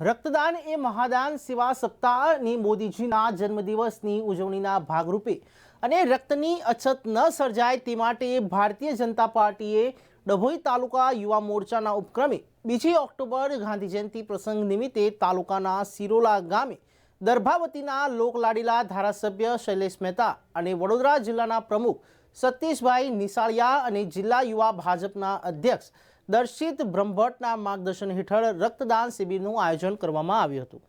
રક્તદાન એ મહાદાન સેવા સપ્તાહની મોદીજીના જન્મદિવસની ઉજવણીના ભાગરૂપે. અને રક્તની અછત ન સર્જાય તે માટે ભારતીય જનતા પાર્ટીએ ડભોઈ તાલુકા યુવા મોરચાના ઉપક્રમે બીજી ઓક્ટોબર ગાંધી જયંતિ પ્રસંગ નિમિત્તે તાલુકાના સિરોલા ગામે દર્ભાવતીના લોકલાડીલા ધારાસભ્ય શૈલેષ મહેતા અને વડોદરા જિલ્લાના પ્રમુખ સતીશભાઈ નિસાળિયા અને જિલ્લા યુવા ભાજપના અધ્યક્ષ દર્શિત બ્રહ્મભટ્ટના માર્ગદર્શન હેઠળ રક્તદાન શિબિરનું આયોજન કરવામાં આવ્યું હતું.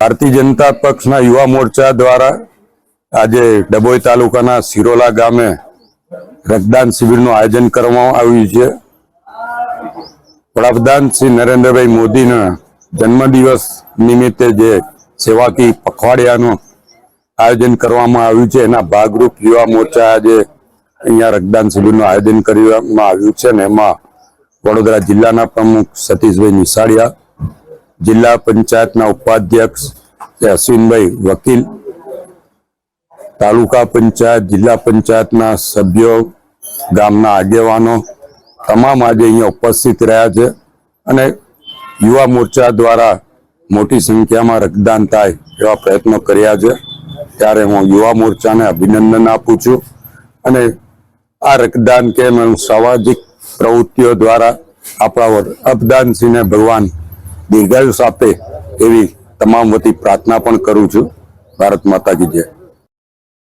ભારતીય જનતા પક્ષના યુવા મોરચા દ્વારા આજે ડભોઈ તાલુકાના સિરોલા ગામે રક્તદાન શિબિરનું આયોજન કરવામાં આવ્યું છે. વડાપ્રધાન શ્રી નરેન્દ્રભાઈ મોદીના જન્મદિવસ નિમિત્તે જે સેવાકી પખવાડિયાનું આયોજન કરવામાં આવ્યું છે. એના ભાગરૂપ યુવા મોરચા આજે અહીંયા રક્તદાન શિબિરનું આયોજન કરવામાં આવ્યું છે ને એમાં વડોદરા જિલ્લાના પ્રમુખ સતીશભાઈ નિશાળિયા, જિલ્લા પંચાયતના ઉપાધ્યક્ષ અશ્વિનભાઈ વકીલ, તાલુકા પંચાયત, જિલ્લા પંચાયતના સભ્યો, ગામના આગેવાનો તમામ આજે અહીંયા ઉપસ્થિત રહ્યા છે અને યુવા મોરચા દ્વારા મોટી સંખ્યામાં રક્તદાન થાય એવા પ્રયત્નો કર્યા છે. ત્યારે હું યુવા મોરચાને અભિનંદન આપું છું. અને આ રક્તદાન કેમ એમ સામાજિક પ્રવૃત્તિઓ દ્વારા આપણા અપદાનસિંહને ભગવાન દીર્ઘાયુષ આપે એવી તમામ વતી પ્રાર્થના પણ કરું છું. ભારત માતા કી જય.